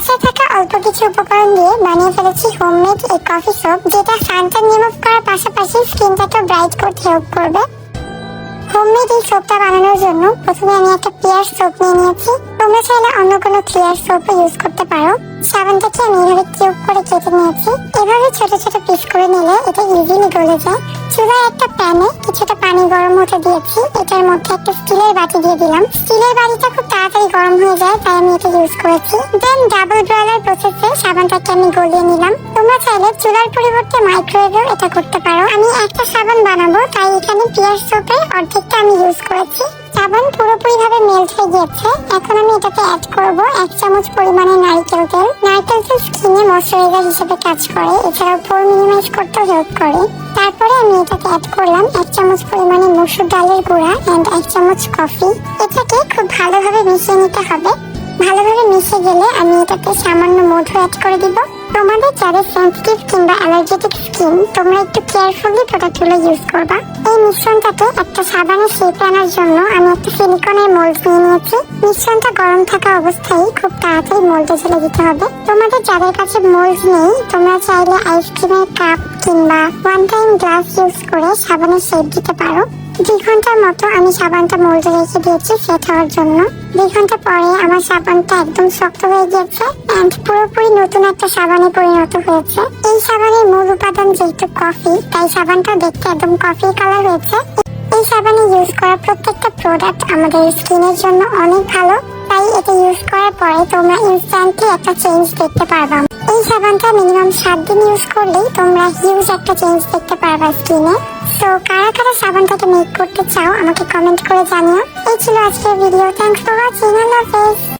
বাসায় থাকা অল্প কিছু উপকরণ দিয়ে বানিয়ে ফেলেছি হোমমেড এই কফি সোপ, যেটা সানটা রিমুভ করার পাশাপাশি স্কিনটাকে ব্রাইট করতে হেল্প করবে। হোমমেড এই সোপটা বানানোর জন্য প্রথমে ক্লিয়ার সোপও ইউজ করতে পারো। সাবানটাকে আমি এভাবে কিউব করে কেটে নিয়েছি। এভাবে ছোট ছোট পিস করে নিলে এটা ইজিলি গলে যায়। চুলায় একটা প্যানে কিছুটা পানি গরম হতে দিয়েছি। এটার মধ্যে একটা স্টিলের বাটি দিয়ে দিলাম। স্টিলের বাটিটা খুব তাড়াতাড়ি গরম হয়ে যায়, তাই আমি এটা ইউজ করেছি। দেন ডাবল ব্রয়লার প্রসেসে সাবানটাকে আমি গলিয়ে নিলাম। তোমরা চাইলে চুলার পরিবর্তে মাইক্রোওয়েভেও এটা করতে পারো। আমি একটা সাবান বানাবো, তাই এখানে পিয়ার সোপের অর্ধেকটা আমি ইউজ করেছি। সাবান পুরোপুরি ভাবে মেল্ট হয়ে গিয়েছে। এখন আমি এটাতে অ্যাড করব। এক চামচ পরিমাণে নারকেল তেল। নারকেল তেল স্কিনে ময়শ্চারাইজার হিসেবে কাজ করে। এছাড়াও পোর মিনিমাইজ করতেও হেল্প করে। তারপরে আমি এটাতে অ্যাড করলাম এক চামচ পরিমাণে মসুর ডালের গুঁড়া অ্যান্ড এক চামচ কফি এটাকে খুব ভালোভাবে মিশিয়ে নিতে হবে। ভালোভাবে মিশে গেলে আমি এটাতে সামান্য মধু অ্যাড করে দিব। তোমাদের যাদের সেন্সিটিভ কিংবা অ্যালার্জেটিক স্কিন তোমরা একটু কেয়ারফুলি প্রোডাক্টগুলো ইউজ করবা। এই মিশ্রণটাকে একটা সাবানের শেপ আনার জন্য আমি একটা সিলিকনের মোল্ড নিয়ে নিয়েছি। মিশ্রণটা গরম থাকা অবস্থায় খুব তাড়াতাড়ি মোল্ডে ঢেলে দিতে হবে। তোমাদের যাদের কাছে মোল্ড নেই, তোমরা চাইলে আইসক্রিমের কাপ কিংবা ওয়ান টাইম গ্লাস ইউজ করে সাবানের শেপ দিতে পারো। দুই ঘণ্টার মতো আমি সাবানটা মোল্ডে রেখে দিয়েছি সেট হওয়ার জন্য। দুই ঘণ্টা পরে আমার সাবানটা একদম শক্ত হয়ে গিয়েছে অ্যান্ড পুরোপুরি নতুন একটা সাবানে পরিণত হয়েছে। এই সাবানের মূল উপাদান যেহেতু কফি তাই সাবানটা দেখতে একদম কফি কালার হয়েছে। এই সাবানে ইউজ করা প্রত্যেকটা প্রোডাক্ট আমাদের স্কিনের জন্য অনেক ভালো। তাই এটা ইউজ করার পরে তোমরা ইনস্ট্যান্টলি একটা চেঞ্জ দেখতে পারবা। এই সাবানটা মিনিমাম সাত দিন ইউজ করলেই তোমরা হিউজ একটা চেঞ্জ দেখতে পারবা স্কিনে সো কারা কারা সাবানটাকে মেক করতে চাও আমাকে কমেন্ট করে জানিও। এই ছিল আজকের ভিডিও থ্যাংকস ফর ওয়াচিং আল্লাহ হাফেজ